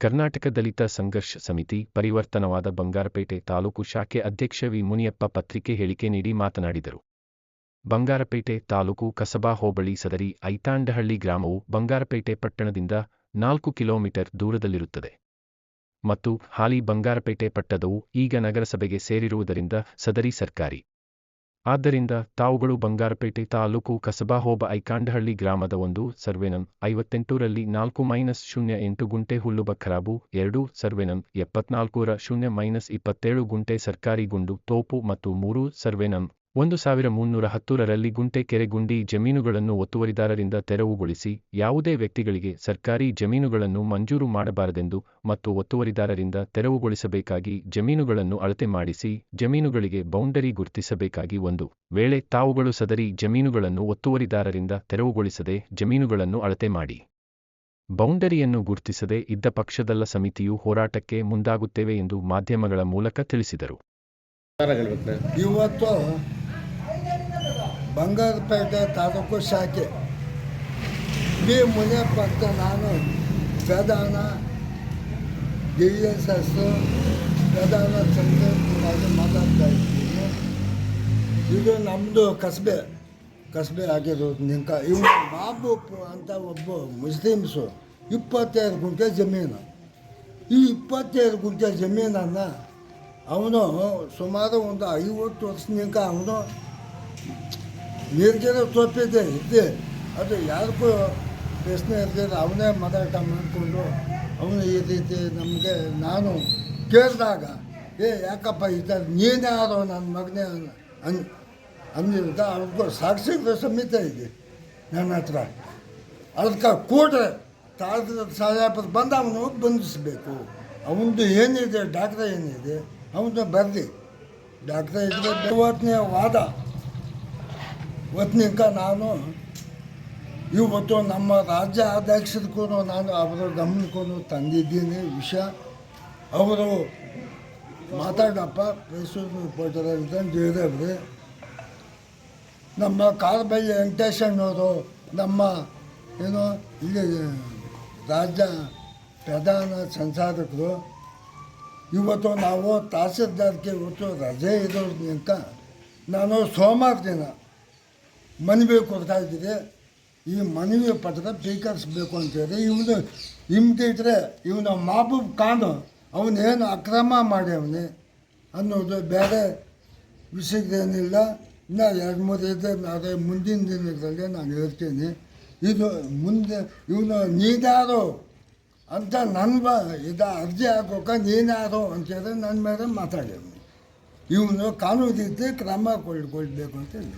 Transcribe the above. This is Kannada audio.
ಕರ್ನಾಟಕ ದಲಿತ ಸಂಘರ್ಷ ಸಮಿತಿ, ಪರಿವರ್ತನವಾದ ಬಂಗಾರಪೇಟೆ ತಾಲೂಕು ಶಾಖೆ ಅಧ್ಯಕ್ಷ ವಿ. ಮುನಿಯಪ್ಪ ಪತ್ರಿಕೆ ಹೇಳಿಕೆ ನೀಡಿ ಮಾತನಾಡಿದರು. ಬಂಗಾರಪೇಟೆ ತಾಲೂಕು ಕಸಬಾ ಹೋಬಳಿ ಸದರಿ ಐತಾಂಡಹಳ್ಳಿ ಗ್ರಾಮವು ಬಂಗಾರಪೇಟೆ ಪಟ್ಟಣದಿಂದ ನಾಲ್ಕು ಕಿಲೋಮೀಟರ್ ದೂರದಲ್ಲಿರುತ್ತದೆ. ಮತ್ತು ಹಾಲಿ ಬಂಗಾರಪೇಟೆ ಪಟ್ಟದವು ಈಗ ನಗರಸಭೆಗೆ ಸೇರಿರುವುದರಿಂದ ಸದರಿ ಸರ್ಕಾರಿ. ಆದ್ದರಿಂದ ತಾವುಗಳು ಬಂಗಾರಪೇಟೆ ತಾಲೂಕು ಕಸಬಾ ಹೋಬ ಐಕಾಂಡಹಳ್ಳಿ ಗ್ರಾಮದ ಒಂದು ಸರ್ವೆನಂ ಐವತ್ತೆಂಟರಲ್ಲಿ ನಾಲ್ಕು ಮೈನಸ್ ಶೂನ್ಯ ಎಂಟು ಗುಂಟೆ ಹುಲ್ಲುಬ ಖರಾಬು ಎರಡು ಸರ್ವೆನಂ ಎಪ್ಪತ್ನಾಲ್ಕೂರ ಶೂನ್ಯ ಮೈನಸ್ ಇಪ್ಪತ್ತೇಳು ಗುಂಟೆ ಸರ್ಕಾರಿ ಗುಂಡು, ತೋಪು ಮತ್ತು ಮೂರು ಸರ್ವೆನಂ ಒಂದು ಸಾವಿರ ಮುನ್ನೂರ ಹತ್ತೂರರಲ್ಲಿ ಗುಂಟೆ ಕೆರೆ ಗುಂಡಿ ಜಮೀನುಗಳನ್ನು ಒತ್ತುವರಿದಾರರಿಂದ ತೆರವುಗೊಳಿಸಿ ಯಾವುದೇ ವ್ಯಕ್ತಿಗಳಿಗೆ ಸರ್ಕಾರಿ ಜಮೀನುಗಳನ್ನು ಮಂಜೂರು ಮಾಡಬಾರದೆಂದು ಮತ್ತು ಒತ್ತುವರಿದಾರರಿಂದ ತೆರವುಗೊಳಿಸಬೇಕಾಗಿ ಜಮೀನುಗಳನ್ನು ಅಳತೆ ಮಾಡಿಸಿ ಜಮೀನುಗಳಿಗೆ ಬೌಂಡರಿ ಗುರುತಿಸಬೇಕಾಗಿ ಒಂದು ವೇಳೆ ತಾವುಗಳು ಸದರಿ ಜಮೀನುಗಳನ್ನು ಒತ್ತುವರಿದಾರರಿಂದ ತೆರವುಗೊಳಿಸದೆ ಜಮೀನುಗಳನ್ನು ಅಳತೆ ಮಾಡಿ. ಬೌಂಡರಿಯನ್ನು ಗುರುತಿಸದೆ ಇದ್ದ ಪಕ್ಷದಲ್ಲ ಸಮಿತಿಯು ಹೋರಾಟಕ್ಕೆ ಮುಂದಾಗುತ್ತೇವೆ ಎಂದು ಮಾಧ್ಯಮಗಳ ಮೂಲಕ ತಿಳಿಸಿದರು. ಇವತ್ತು ಬಂಗಾರಪೇಟೆ ತಾಲೂಕು ಶಾಖೆ. ಬಿ. ಮುನಿಯಪ್ಪ ನಾನು ಪ್ರಧಾನ ಡಿ ಎಸ್ ಪ್ರಧಾನ ಸಂಘಟನೆಯಾಗಿ ಮಾತಾಡ್ತಾ ಇದ್ದೀನಿ. ಇದು ನಮ್ಮದು ಕಸಬೆ. ಕಸಬೆ ಆಗಿರೋದು ನಿಂಕ. ಇವನು ಬಾಬು ಅಂತ ಒಬ್ಬ ಮುಸ್ಲಿಮ್ಸು ಇಪ್ಪತ್ತೈದು ಗುಂಟೆ ಜಮೀನು. ಈ ಇಪ್ಪತ್ತೈದು ಗುಂಟೆ ಜಮೀನನ್ನು ಅವನು ಸುಮಾರು ಒಂದು ಐವತ್ತು ವರ್ಷದಿಂದ ಅವನು ನಿರ್ಜನ ತೋಪಿದೆ ಇದ್ದೆ ಅದು ಯಾರಿಗೂ ಪ್ರಶ್ನೆ ಇರಲಿಲ್ಲ ಅವನೇ ಮಾತಾಟ ಮಾಡಿಕೊಂಡು ಅವನು ಈ ರೀತಿ ನಮಗೆ ನಾನು ಕೇಳಿದಾಗ, ಏ, ಯಾಕಪ್ಪ ಇದ್ದಾರೆ ನೀನೇ ಯಾರೋ? ನನ್ನ ಮಗನೇ ಅನ್- ಅಂದಿದ್ದ ಅವ್ರಿಗೂ ಸಾಕ್ಷಿಗಳ ಸಮೇತ ಇದೆ ನನ್ನ ಹತ್ರ. ಅದಕ್ಕೆ ಕೂಡ್ರೆ ತಾಳ್ದ ಸಾಹೇಬರು ಬಂದು ಅವನು ಬಂಧಿಸಬೇಕು. ಅವನದು ಏನಿದೆ, ಡಾಕ್ಟ್ರ ಏನಿದೆ, ಅವನು ಬರ್ದಿ ಡಾಕ್ಟ್ರ ಇದ್ರೆ ಇವತ್ತನೇ ವಾದ. ಇವತ್ತಿನಿಂದ ನಾನು ಇವತ್ತು ನಮ್ಮ ರಾಜ್ಯ ಅಧ್ಯಕ್ಷರಿಗೂ ನಾನು ಅವರ ಗಮನಕ್ಕೂ ತಂದಿದ್ದೀನಿ ವಿಷಯ. ಅವರು ಮಾತಾಡಪ್ಪ ಪ್ರೆಸೂರ್ ರಿಪೋರ್ಟರ್ ಹೇಳಿದ್ರೆ ನಮ್ಮ ಕಾರ್ಬೈ ವೆಂಕಟೇಶಣ್ಣವರು ನಮ್ಮ ಏನು ಇಲ್ಲಿ ರಾಜ್ಯ ಪ್ರಧಾನ ಸಂಚಾಲಕರು ಇವತ್ತು ನಾವು ತಹಸೀಲ್ದಾರ್ಗೆ ಇವತ್ತು ರಜೆ ಇರೋದ್ರಿಂದ ನಾನು ಸೋಮವಾರ ದಿನ ಮನವಿ ಕೊಡ್ತಾ ಇದ್ದೀರಿ. ಈ ಮನವಿ ಪತ್ರ ಸ್ವೀಕರಿಸ್ಬೇಕು ಅಂತೇಳಿ ಇವನು ಇದ್ದರೆ ಇವನು ಮಹಬೂಬ್ ಖಾನ್ ಅವನೇನು ಅಕ್ರಮ ಮಾಡ್ಯವನೆ ಅನ್ನೋದು ಬೇರೆ ವಿಷಯದೇನಿಲ್ಲ ಇನ್ನು ಎರಡು ಮೂರು ಇದೆ ಅದೇ ಮುಂದಿನ ದಿನಗಳಲ್ಲಿ ನಾನು ಹೇಳ್ತೀನಿ. ಇದು ಮುಂದೆ ಇವನು ನೀನಾರು ಅಂತ ನನ್ನ ಬ, ಇದು ಅರ್ಜಿ ಹಾಕೋಕೆ ಅಂತ ಅಂತೇಳಿ ನನ್ನ ಮೇಲೆ ಮಾತಾಡ್ಯವನು. ಇವನು ಕಾನೂನು ರೀತಿ ಕ್ರಮ ಕೊಳ್ಕೊಳ್ಬೇಕು ಅಂತ ಹೇಳಿ.